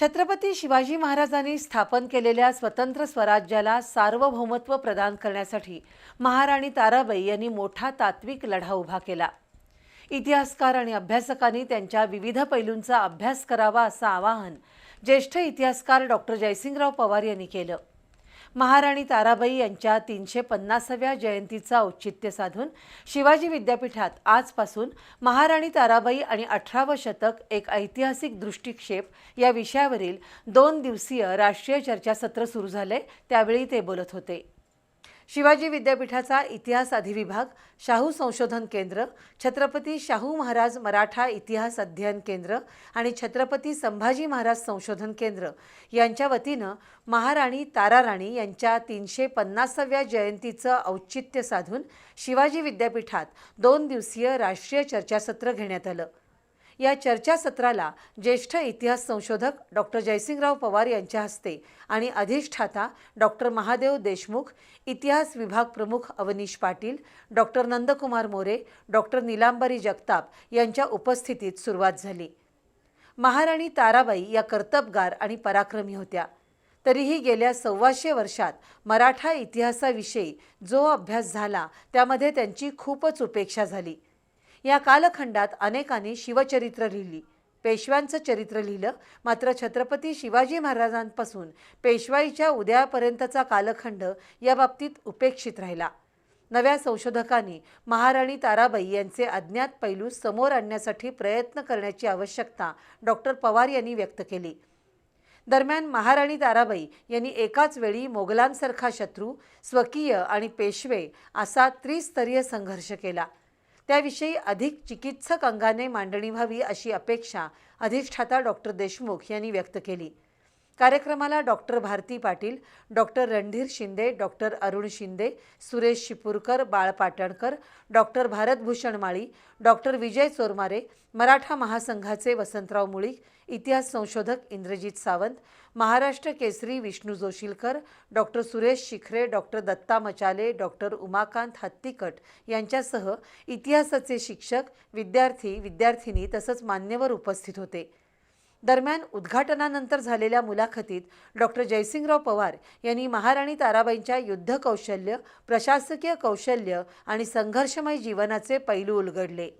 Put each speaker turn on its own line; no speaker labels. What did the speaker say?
छत्रपती शिवाजी महाराजांनी स्थापन केलेल्या स्वतंत्र स्वराज्याला सार्वभौमत्व प्रदान करण्यासाठी महाराणी ताराबाई यांनी मोठा तात्विक लढा उभा केला. इतिहासकार आणि अभ्यासकांनी त्यांच्या विविध पैलूंचा अभ्यास करावा असं आवाहन ज्येष्ठ इतिहासकार डॉक्टर जयसिंगराव पवार यांनी केलं. महाराणी ताराबाई यांच्या तीनशे पन्नासाव्या जयंतीचा औचित्य साधून शिवाजी विद्यापीठात आजपासून महाराणी ताराबाई आणि अठरावं शतक एक ऐतिहासिक दृष्टिक्षेप या विषयावरील दोन दिवसीय राष्ट्रीय चर्चासत्र सुरू झाले त्यावेळी ते बोलत होते. शिवाजी विद्यापीठाचा इतिहास अधिविभाग शाहू संशोधन केंद्र छत्रपती शाहू महाराज मराठा इतिहास अध्ययन केंद्र आणि छत्रपती संभाजी महाराज संशोधन केंद्र यांच्या वतीनं महाराणी ताराराणी यांच्या तीनशे पन्नासाव्या जयंतीचं औचित्य साधून शिवाजी विद्यापीठात दोन दिवसीय राष्ट्रीय चर्चासत्र घेण्यात आलं. या चर्चासत्राला ज्येष्ठ इतिहास संशोधक डॉक्टर जयसिंगराव पवार यांच्या हस्ते आणि अधिष्ठाता डॉक्टर महादेव देशमुख इतिहास विभाग प्रमुख अवनीश पाटील डॉक्टर नंदकुमार मोरे डॉक्टर निलांबरी जगताप यांच्या उपस्थितीत सुरुवात झाली. महाराणी ताराबाई या कर्तबगार आणि पराक्रमी होत्या. तरीही गेल्या सव्वाशे वर्षात मराठा इतिहासाविषयी जो अभ्यास झाला त्यामध्ये त्यांची खूपच उपेक्षा झाली. या कालखंडात अनेकांनी शिवचरित्र लिहिली. पेशव्यांचं चरित्र लिहिलं. मात्र छत्रपती शिवाजी महाराजांपासून पेशवाईच्या उद्यापर्यंतचा कालखंड या बाबतीत उपेक्षित राहिला. नव्या संशोधकांनी महाराणी ताराबाई यांचे अज्ञात पैलू समोर आणण्यासाठी प्रयत्न करण्याची आवश्यकता डॉक्टर पवार यांनी व्यक्त केली. दरम्यान महाराणी ताराबाई यांनी एकाच वेळी मोगलांसारखा शत्रू स्वकीय आणि पेशवे असा त्रिस्तरीय संघर्ष केला. त्याविषयी अधिक चिकित्सक अंगाने मांडणी व्हावी अशी अपेक्षा अधिष्ठाता डॉक्टर देशमुख यांनी व्यक्त केली. कार्यक्रमाला doctor Bharati Patil doctor Randhir Shinde doctor Arun Shinde Suresh Shipurkar Bal Patankar doctor Bharatbhushan Mali doctor Vijay Chormare Maratha महासंघाचे वसंतराव मुळीक इतिहास संशोधक Indrajit Sawant Maharashtra Kesari Vishnu Joshilkar doctor Suresh Shikhare doctor Datta Machale doctor Umakant Hattikat यांच्यासह इतिहासाचे शिक्षक विद्यार्थी विद्यार्थिनी तसंच मान्यवर उपस्थित होते. दरम्यान उद्घाटनानंतर झालेल्या मुलाखतीत डॉक्टर जयसिंगराव पवार यांनी महाराणी ताराबाईंच्या युद्ध कौशल्य प्रशासकीय कौशल्य आणि संघर्षमय जीवनाचे पैलू उलगडले.